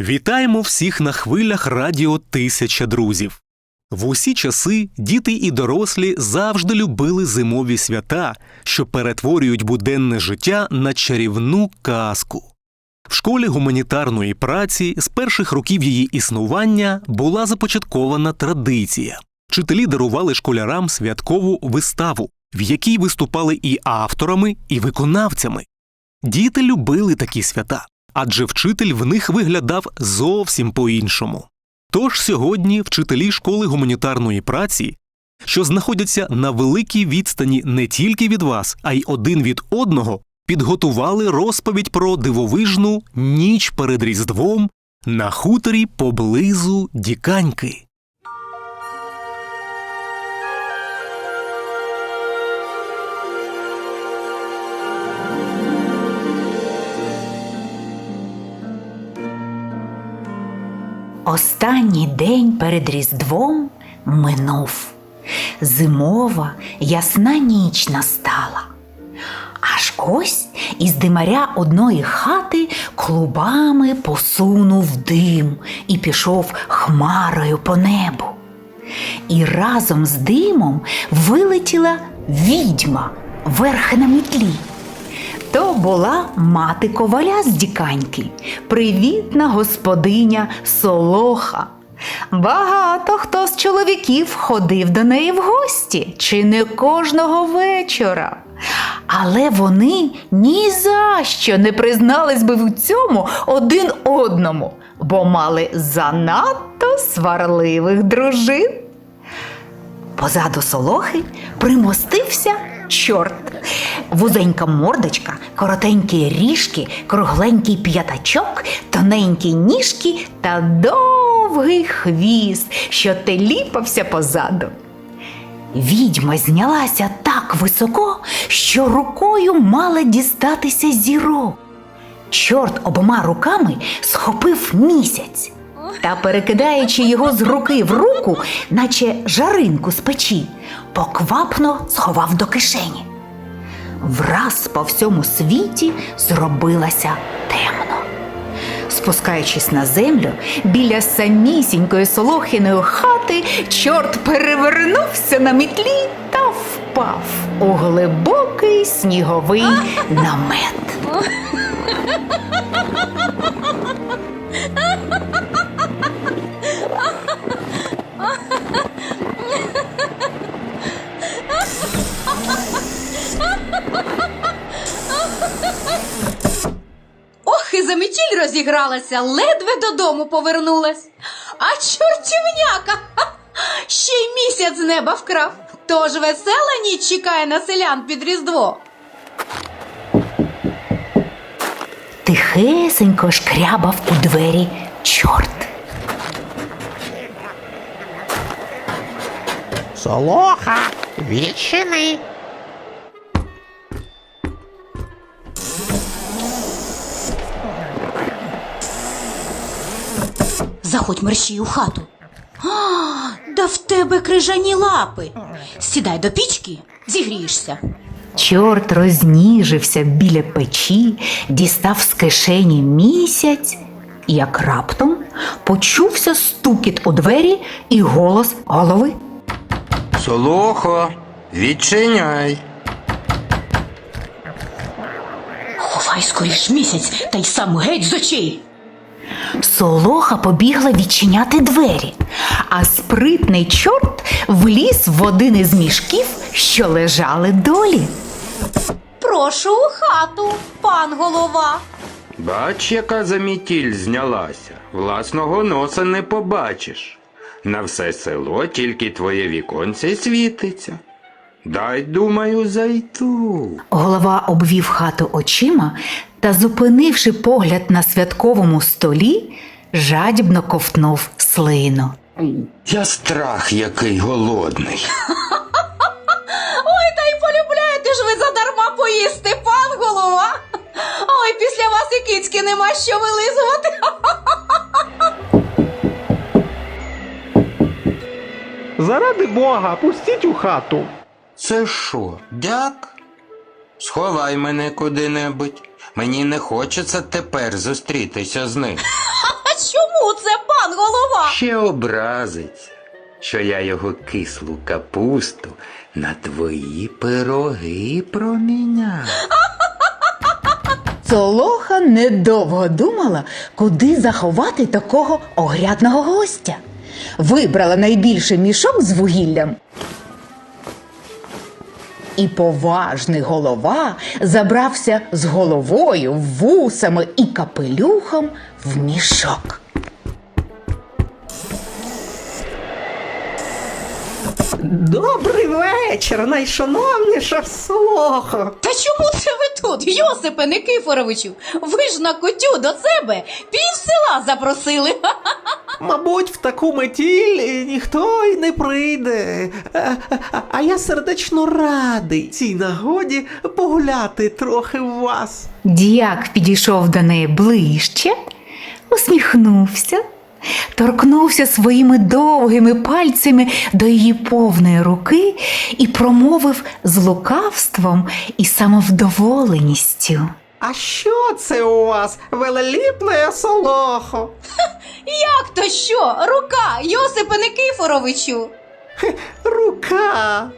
Вітаємо всіх на хвилях Радіо Тисяча друзів. В усі часи діти і дорослі завжди любили зимові свята, що перетворюють буденне життя на чарівну казку. В школі гуманітарної праці з перших років її існування була започаткована традиція. Вчителі дарували школярам святкову виставу, в якій виступали і авторами, і виконавцями. Діти любили такі свята, адже вчитель в них виглядав зовсім по-іншому. Тож сьогодні вчителі школи гуманітарної праці, що знаходяться на великій відстані не тільки від вас, а й один від одного, підготували розповідь про дивовижну ніч перед Різдвом на хуторі поблизу Діканьки. Останній день перед Різдвом минув. Зимова ясна ніч настала. Аж ось із димаря одної хати клубами посунув дим і пішов хмарою по небу. І разом з димом вилетіла відьма верхи на мітлі. То була мати коваля з діканьки, привітна господиня Солоха. Багато хто з чоловіків ходив до неї в гості, чи не кожного вечора. Але вони ні за що не признались би в цьому один одному, бо мали занадто сварливих дружин. Позаду солохи примостився чорт. Вузенька мордочка, коротенькі ріжки, кругленький п'ятачок, тоненькі ніжки та довгий хвіст, що теліпався позаду. Відьма знялася так високо, що рукою мала дістатися зірок. Чорт обома руками схопив місяць та, перекидаючи його з руки в руку, наче жаринку з печі, поквапно сховав до кишені. Враз по всьому світі зробилося темно. Спускаючись на землю, біля самісінької солохиної хати, чорт перевернувся на мітлі та впав у глибокий сніговий намет. розігралася, ледве додому повернулась. А чортівняка ха, ще й місяць з неба вкрав. Тож весела ніч чекає на селян під Різдво. Тихесенько шкрябав у двері чорт. Солоха, відчини. Заходь мерщій у хату. А, да в тебе крижані лапи. Сідай до пічки, зігрієшся. Чорт розніжився біля печі, дістав з кишені місяць, і як раптом почувся стукіт у двері і голос голови. Солохо, відчиняй. Ховай скоріш місяць, та й сам геть з очей. Солоха побігла відчиняти двері, а спритний чорт вліз в один із мішків, що лежали долі. Прошу у хату, пан голова. Бач, яка замітіль знялася. Власного носа не побачиш. На все село тільки твоє віконце й світиться. Дай, думаю, зайду. Голова обвів хату очима та, зупинивши погляд на святковому столі, жадібно ковтнув слину. Я страх який голодний. Ой, та й полюбляєте ж ви задарма поїсти, пан голова. Ой, після вас і кицьки нема що вилизувати. Заради Бога, пустіть у хату. Це що, дяк? Сховай мене куди-небудь. Мені не хочеться тепер зустрітися з ним. А що ще образиться, що я його кислу капусту на твої пироги проміняв. Солоха недовго думала, куди заховати такого огрядного гостя. Вибрала найбільший мішок з вугіллям. І поважний голова забрався з головою, вусами і капелюхом в мішок. Добрий вечір, найшановніша Солохо. Та чому це ви тут, Йосипе Никифоровичу? Ви ж на кутю до себе пів села запросили. Мабуть, в таку метіль ніхто й не прийде. А, а- а я сердечно радий цій нагоді погуляти трохи в вас. Діяк підійшов до неї ближче, усміхнувся, торкнувся своїми довгими пальцями до її повної руки і промовив з лукавством і самовдоволеністю. А що це у вас, велеліпне Солохо? Як то що? Рука, Йосипе Никифоровичу. Рука.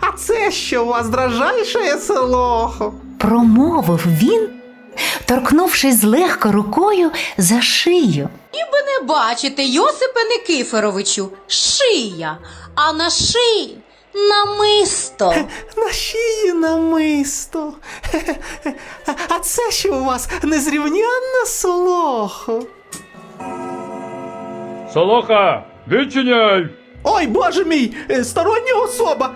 А це що у вас дрожайше Солохо? Промовив він, торкнувшись злегка рукою за шию. Ніби не бачите, Йосипе Никифоровичу, шия, а на шиї намисто. На шиї намисто. А це що у вас незрівнянна Солохо? Солоха, відчиняй! Ой, боже мій, е, стороння особа.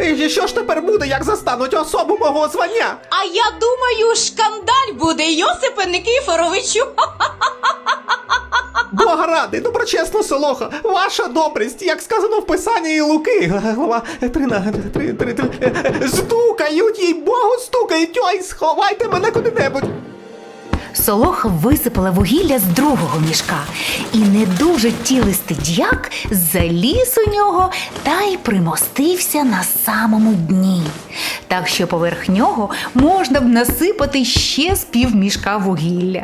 Е, Що ж тепер буде, як застануть особу мого звання? А я думаю, шкандаль буде, Йосипе Никифоровичу. Бога ради, доброчесно Солоха, ваша добрість, як сказано в Писанні і Луки, глава 13, 3, 3, 3, стукають, їй Богу, стукають, ой, сховайте мене куди-небудь. Солоха висипала вугілля з другого мішка, і не дуже тілистий дяк заліз у нього та й примостився на самому дні, так що поверх нього можна б насипати ще з півмішка вугілля.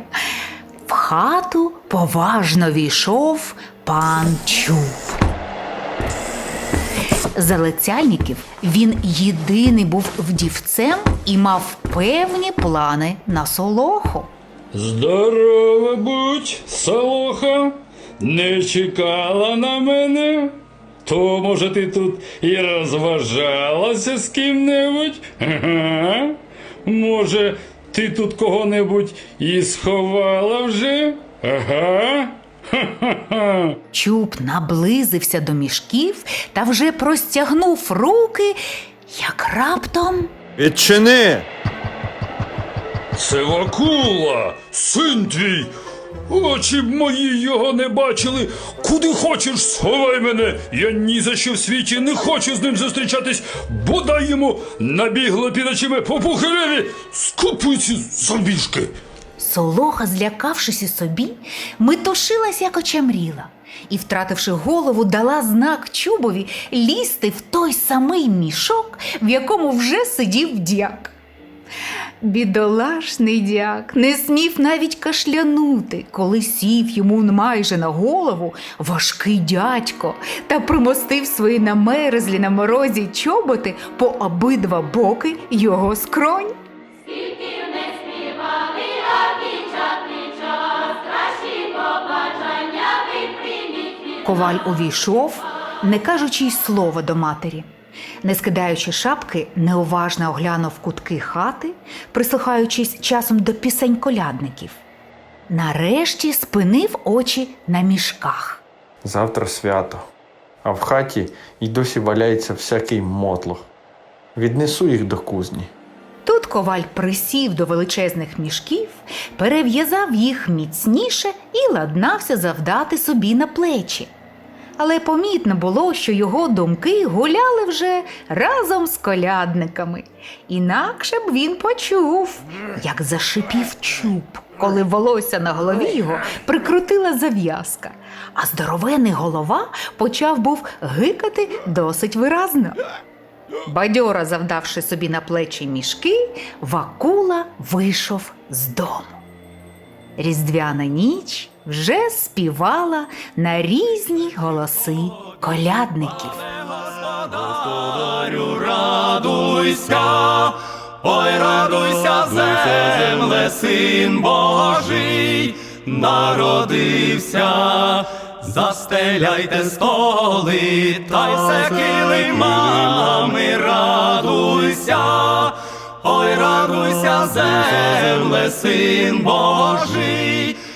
Хату поважно війшов пан Чуб. Залицяльників він єдиний був вдівцем і мав певні плани на солоху. Здорова будь, Солоха, не чекала на мене. То, може, ти тут і розважалася з ким-небудь? Ага. Може, ти тут кого-небудь і сховала вже? Ага. Ха-ха-ха. Чуб наблизився до мішків та вже простягнув руки, як раптом Відчини! Це Вакула, син твій. Очі б мої його не бачили. Куди хочеш, сховай мене. Я ні за що в світі не хочу з ним зустрічатись. Бодай йому набігло під очима по пухареві. Скупуйся забіжки. Солоха, злякавшись і собі, метушилась, як очамріла, і, втративши голову, дала знак чубові лізти в той самий мішок, в якому вже сидів дяк. Бідолашний дяк не смів навіть кашлянути, коли сів йому майже на голову важкий дядько та примостив свої намерзлі на морозі чоботи по обидва боки його скронь. Коваль увійшов, не кажучи й слова до матері. Не скидаючи шапки, неуважно оглянув кутки хати, прислухаючись часом до пісень колядників. Нарешті спинив очі на мішках. Завтра свято, а в хаті й досі валяється всякий мотлох. Віднесу їх до кузні. Тут коваль присів до величезних мішків, перев'язав їх міцніше і ладнався завдати собі на плечі. Але помітно було, що його думки гуляли вже разом з колядниками. Інакше б він почув, як зашипів чуб, коли волосся на голові його прикрутила зав'язка, а здоровений голова почав був гикати досить виразно. Бадьора завдавши собі на плечі мішки, Вакула вийшов з дому. Різдвяна ніч вже співала на різні голоси колядників. Господарю, радуйся, ой, радуйся, земле, син Божий, народився, застеляйте столи, та й все килимами, радуйся, ой, радуйся, земле, син Божий,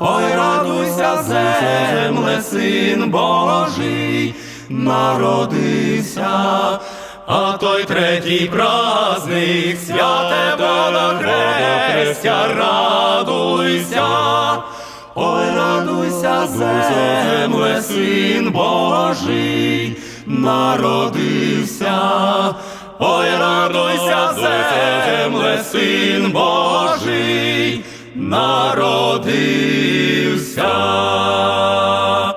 ой, радуйся, земле, син Божий, народився. А той третій праздник святе Водохрестя, радуйся, ой, радуйся, земле, син Божий, народився. Ой, радуйся, земле, син Божий, народився.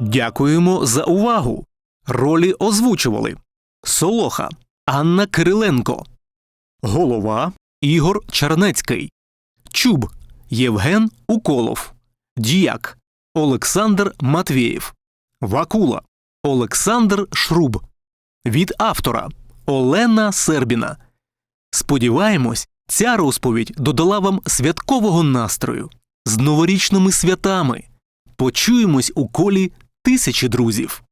Дякуємо за увагу. Ролі озвучували Солоха Анна Кириленко, Голова Ігор Чернецький, Чуб Євген Уколов, Діяк Олександр Матвєєв, Вакула Олександр Шруб. Від автора Олена Сербіна. Сподіваємось, ця розповідь додала вам святкового настрою з новорічними святами. Почуємось у колі тисячі друзів.